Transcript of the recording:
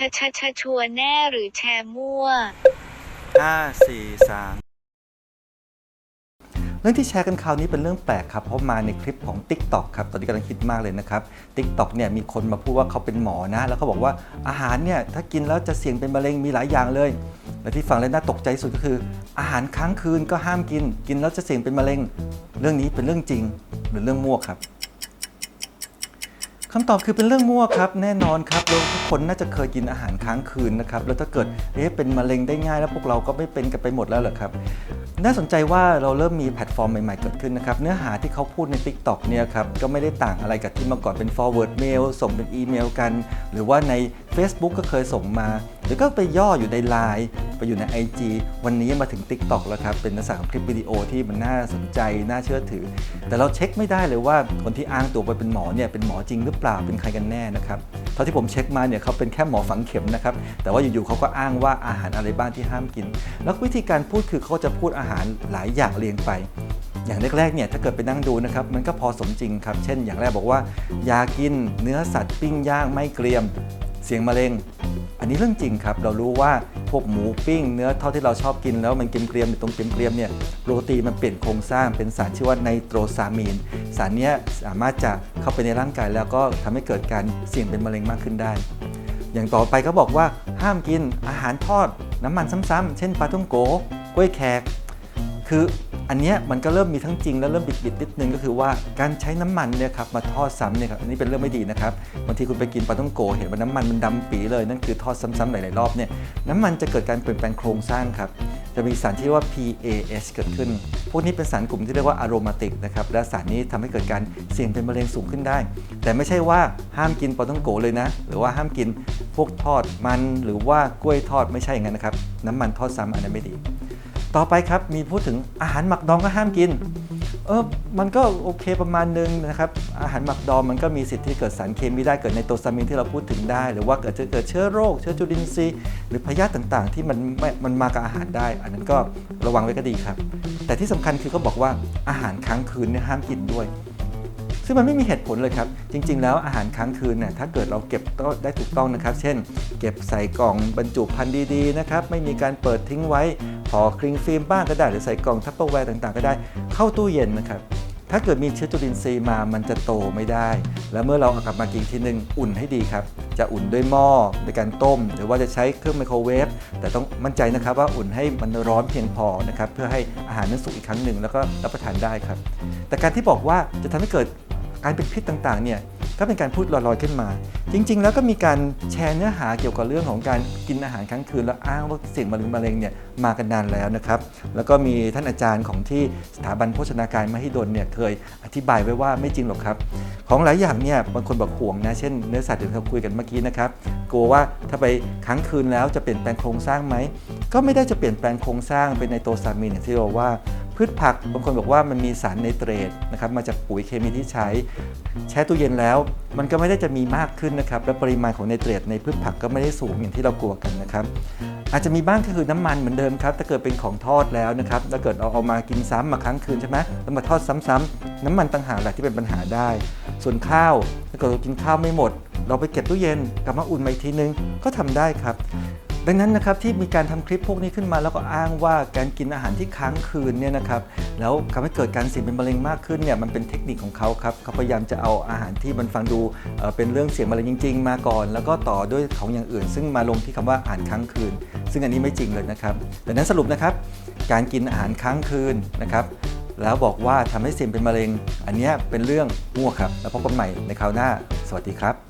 ชะชะชะชัวร์แน่หรือแชร์มั่ว ห้าสี่สามเรื่องที่แชร์กันคราวนี้เป็นเรื่องแปลกครับ เพราะมาในคลิปของ Tik t o อกครับ ตอนนี้กำลังคิดมากเลยนะครับ Tik t o อกเนี่ยมีคนมาพูดว่าเขาเป็นหมอนะ แล้วเขาบอกว่าอาหารเนี่ยถ้ากินแล้วจะเสี่ยงเป็นมะเร็งมีหลายอย่างเลย และที่ฟังแล้วน่าตกใจสุดก็คือ อาหารค้างคืนก็ห้ามกิน กินแล้วจะเสี่ยงเป็นมะเร็ง เรื่องนี้เป็นเรื่องจริงหรือเรื่องมั่วครับ คำตอบคือเป็นเรื่องมั่วครับ แน่นอนครับเราทุกคนน่าจะเคยกินอาหารค้างคืนนะครับแล้วถ้าเกิดเอ๊ะเป็นมะเร็งได้ง่ายแล้วพวกเราก็ไม่เป็นกันไปหมดแล้วเหรอครับน่าสนใจว่าเราเริ่มมีแพลตฟอร์มใหม่ๆเกิดขึ้นนะครับเนื้อหาที่เขาพูดใน TikTok เนี่ยครับก็ไม่ได้ต่างอะไรกับที่เมื่อก่อนเป็น forward mail ส่งเป็นอีเมลกัน หรือว่าใน Facebook ก็เคยส่งมา หรือก็ไปย่ออยู่ใน Line ไปอยู่ใน IG วันนี้มาถึง TikTok แล้วครับ เป็นลักษณะของคลิปวิดีโอที่มันน่าสนใจ น่าเชื่อถือ แต่เราเช็คไม่ได้เลยว่าคนที่อ้างตัวไปเป็นหมอเนี่ยเป็นหมอจริงหรือเปล่าเป็นใครกันแน่นะครับเท่าที่ผมเช็คมาเนี่ยเขาเป็นแค่หมอฝังเข็มนะครับแต่ว่าอยู่ๆเขาก็อ้างว่าอาหารอะไรบ้างที่ห้ามกิน แล้ววิธีการพูดคือเขาจะพูดอาหารหลายอย่างเรียงไปอย่างแรกๆ เนี่ยถ้าเกิดไปนั่งดูนะครับ มันก็พอสมจริงครับ เช่น อย่างแรกบอกว่า ยากินเนื้อสัตว์ปิ้งย่างไม่เกรียม เสียงมะเร็ง นนี้เรื่องจริงครับ เรารู้ว่าพวกหมูปิ้ง เนื้อเท่าที่เราชอบกินแล้วมันเกรียมๆอยู่ตรงเกรียมๆเนี่ยโปรตีนมันเปลี่ยนโครงสร้างเป็นสารชื่อว่าไนโตรซามีน สารนี้สามารถจะเข้าไปในร่างกายแล้วก็ทำให้เกิดการเสี่ยงเป็นมะเร็งมากขึ้นได้ อย่างต่อไปก็บอกว่าห้ามกินอาหารทอด น้ำมันซ้ำๆเช่นปลาท่องโกกล้วยแขก คือ อันเนี้ยมันก็เริ่มมีทั้งจริงและเริ่มบิดๆนิดนึงก็คือว่าการใช้น้ำมันเนี่ยครับมาทอดซ้ำเนี่ยครับอันนี้เป็นเรื่องไม่ดีนะครับบางทีคุณไปกินปลาท่องโกเห็นว่าน้ำมันมันดำปีเลยนั่นคือทอดซ้ำๆหลายๆรอบเนี่ยน้ำมันจะเกิดการเปลี่ยนแปลงโครงสร้างครับจะมีสารที่เรียกว่า PAH เกิดขึ้น พวกนี้เป็นสารกลุ่มที่เรียกว่าอะโรมาติกนะครับ และสารนี้ทำให้เกิดการเสี่ยงเป็นมะเร็งสูงขึ้นได้ แต่ไม่ใช่ว่าห้ามกินปลาท่องโกเลยนะ หรือว่าห้ามกินพวกทอดมันหรือว่ากล้วยทอดไม่ใช่อย่างนั้นนะครับ น้ำมันทอดซ้ำอันนั้นไม่ดี ต่อไปครับมีพูดถึงอาหารหมักดองก็ห้ามกินเออมันก็โอเคประมาณนึงนะครับอาหารหมักดองมันก็มีสิทธิ์ที่เกิดสารเคมีได้เกิดในโตซามินที่เราพูดถึงได้ หรือว่าเกิดจะเกิดเชื้อโรค เชื้อจุลินทรีย์หรือพยาธิต่างๆ ที่มันม,มันมากับอาหารได้ อันนั้นก็ระวังไว้ก็ดีครับ แต่ที่สำคัญคือเขาบอกว่าอาหารค้างคืนเนี่ยห้ามกินด้วย ซึ่งมันไม่มีเหตุผลเลยครับ จริง ๆ แล้วอาหารค้างคืนเนี่ยถ้าเกิดเราเก็บได้ถูกต้องนะครับ เช่น เก็บใส่กล่องบรรจุภัณฑ์ดีๆนะครับไม่มีการเปิดทิ้งไว้พอคลิงฟิล์มบ้างก็ได้หรือใส่กล่องทัพเปอร์แวร์ต่างๆ ก็ได้เข้าตู้เย็นนะครับถ้าเกิดมีเชื้อจุลินทรีย์มามันจะโตไม่ได้ แล้วเมื่อเราเอากลับมากินทีนึงอุ่นให้ดีครับ จะอุ่นด้วยหม้อในการต้ม หรือว่าจะใช้เครื่องไมโครเวฟ แต่ต้องมั่นใจนะครับว่าอุ่นให้มันร้อนเพียงพอนะครับ เพื่อให้อาหารนั้นสุกอีกครั้งหนึ่งแล้วก็รับประทานได้ครับ แต่การที่บอกว่าจะทำให้เกิด การเป็นพิษต่างๆเนี่ยก็เป็นการพูดลอยๆขึ้นมา จริง ๆ แล้วก็มีการแชร์เนื้อหาเกี่ยวกับเรื่องของการกินอาหารค้างคืน แล้วอ้างว่าเสี่ยงมะเร็งมะเร็งเนี่ยมากันนานแล้วนะครับแล้วก็มีท่านอาจารย์ของที่สถาบันโภชนาการมหิดลเนี่ยเคยอธิบายไว้ว่าไม่จริงหรอกครับ ของหลายอย่างเนี่ยบางคนบอกห่วงนะเช่นเนื้อสัตว์ที่เราคุยกันเมื่อกี้นะครับ กลัวว่าถ้าไปค้างคืนแล้วจะเปลี่ยนแปลงโครงสร้างไหม ก็ไม่ได้จะเปลี่ยนแปลงโครงสร้างเป็นไนโตรซามีนอย่างที่เราว่า พืชผักบางคนบอกว่ามันมีสารไนเตรตนะครับมาจากปุ๋ยเคมีที่ใช้ แช่ตู้เย็นแล้ว มันก็ไม่ได้จะมีมากขึ้นนะครับและปริมาณของไนเตรตในพืชผักก็ไม่ได้สูงอย่างที่เรากลัวกันนะครับอาจจะมีบ้างก็คือน้ำมันเหมือนเดิมครับถ้าเกิดเป็นของทอดแล้วนะครับถ้าเกิดเอาเอามากินซ้ำมาค้างคืนใช่ไหมแล้วมาทอดซ้ำๆน้ำมันต่างหากแหละที่เป็นปัญหาได้ ส่วนข้าวถ้าเกิดกินข้าวไม่หมด เราไปเก็บตู้เย็นกลับมาอุ่นมาอีกทีนึงก็ทำได้ครับ ดังนั้นนะครับที่มีการทำคลิปพวกนี้ขึ้นมาแล้วก็อ้างว่าการกินอาหารที่ค้างคืนเนี่ยนะครับแล้วทำให้เกิดการเสี่ยงเป็นมะเร็งมากขึ้นเนี่ยมันเป็นเทคนิคของเขาครับเขาพยายามจะเอาอาหารที่มันฟังดูเเป็นเรื่องเสี่ยงมะเร็งจริง ๆ มาก่อน แล้วก็ต่อด้วยของอย่างอื่น ซึ่งมาลงที่คำว่าอาหารค้างคืน ซึ่งอันนี้ไม่จริงเลยนะครับดังนั้นสรุปนะครับการกินอาหารค้างคืนนะครับแล้วบอกว่าทำให้เสี่ยงเป็นมะเร็ง อันนี้เป็นเรื่องมั่วครับ แล้วพบกันใหม่ในคราวหน้า สวัสดีครับ